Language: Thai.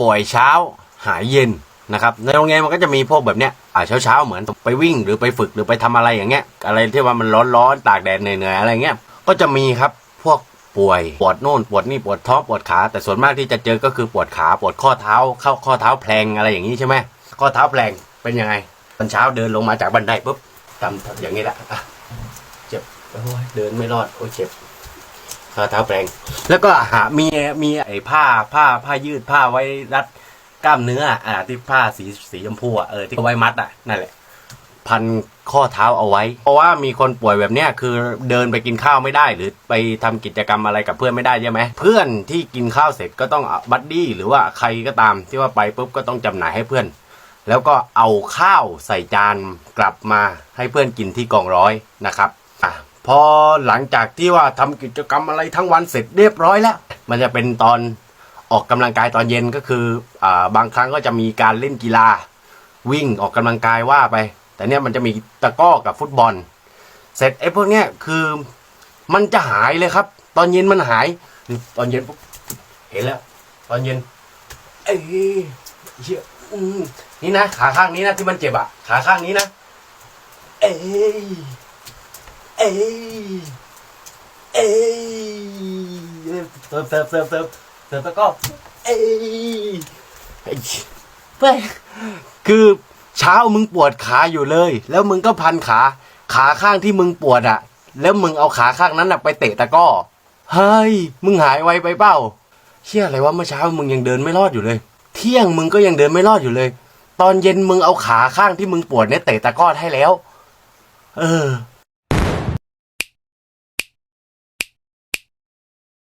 ป่วยเช้าหายเย็นนะครับในโรงเรียนมันก็จะมีพวกแบบเนี้ยอ่าเช้าเช้าเหมือนไปวิ่งหรือไปฝึกหรือไปทำอะไรอย่างเงี้ย อะไรที่ว่ามันร้อนร้อนตากแดดเหนื่อยๆอะไรเงี้ยก็จะมีครับพวกป่วยปวดโน่นปวดนี่ปวดท้องปวดขาแต่ส่วนมากที่จะเจอก็คือปวดขาปวดข้อเท้าเข้าข้อเท้าแพลงอะไรอย่างนี้ใช่ไหมข้อเท้าแพลงเป็นยังไงตอนเช้าเดินลงมาจากบันไดปุ๊บทำอย่างนี้แหละอะเจ็บโอ้ยเดินไม่รอดโอ้ยเจ็บ เท้าแปลง แล้วก็หามีมีไอ้ผ้าผ้าผ้ายืดผ้าไว้รัดกล้ามเนื้อ อ่า ที่ผ้าสีสีชมพูอะเออที่เอาไว้มัดอะนั่นแหละ พันข้อเท้าเอาไว้ เพราะว่ามีคนป่วยแบบเนี้ยคือเดินไปกินข้าวไม่ได้ หรือไปทำกิจกรรมอะไรกับเพื่อนไม่ได้ใช่ไหมเพื่อนที่กินข้าวเสร็จก็ต้องบัดดี้หรือว่าใครก็ตามที่ว่าไปปุ๊บก็ต้องจำหน่ายให้เพื่อน แล้วก็เอาข้าวใส่จานกลับมาให้เพื่อนกินที่กองร้อยนะครับ พอหลังจากที่ว่าทำกิจกรรมอะไรทั้งวันเสร็จเรียบร้อยแล้ว มันจะเป็นตอนออกกำลังกายตอนเย็นก็คืออ่าบางครั้งก็จะมีการเล่นกีฬา วิ่งออกกำลังกายว่าไป แต่เนี้ยมันจะมีตะก้อกับฟุตบอล เสร็จไอ้พวกเนี้ยคือมันจะหายเลยครับ ตอนเย็นมันหาย ตอนเย็นปุ๊บเห็นแล้ว ตอนเย็นเอ้ยเหี้ยนี่นะ ขาข้างนี้นะที่มันเจ็บอะขาข้างนี้นะ เอ้ย เอ้ยเอ้ยเสิร์ฟเสิร์ฟเสิร์ฟเสิร์ฟเสิร์ฟตะก้อเอ้ยไอ้เฮ้ยคือเช้ามึงปวดขาอยู่เลย แล้วมึงก็พันขา ขาข้างที่มึงปวดอะแล้วมึงเอาขาข้างนั้นอะไปเตะตะก้อเฮ้ยมึงหายไวไปเปล่าเชื่ออะไรว่าเมื่อเช้ามึงยังเดินไม่รอดอยู่เลย เที่ยงมึงก็ยังเดินไม่รอดอยู่เลย ตอนเย็นมึงเอาขาข้างที่มึงปวดเนี่ยเตะตะก้อให้แล้ว เออ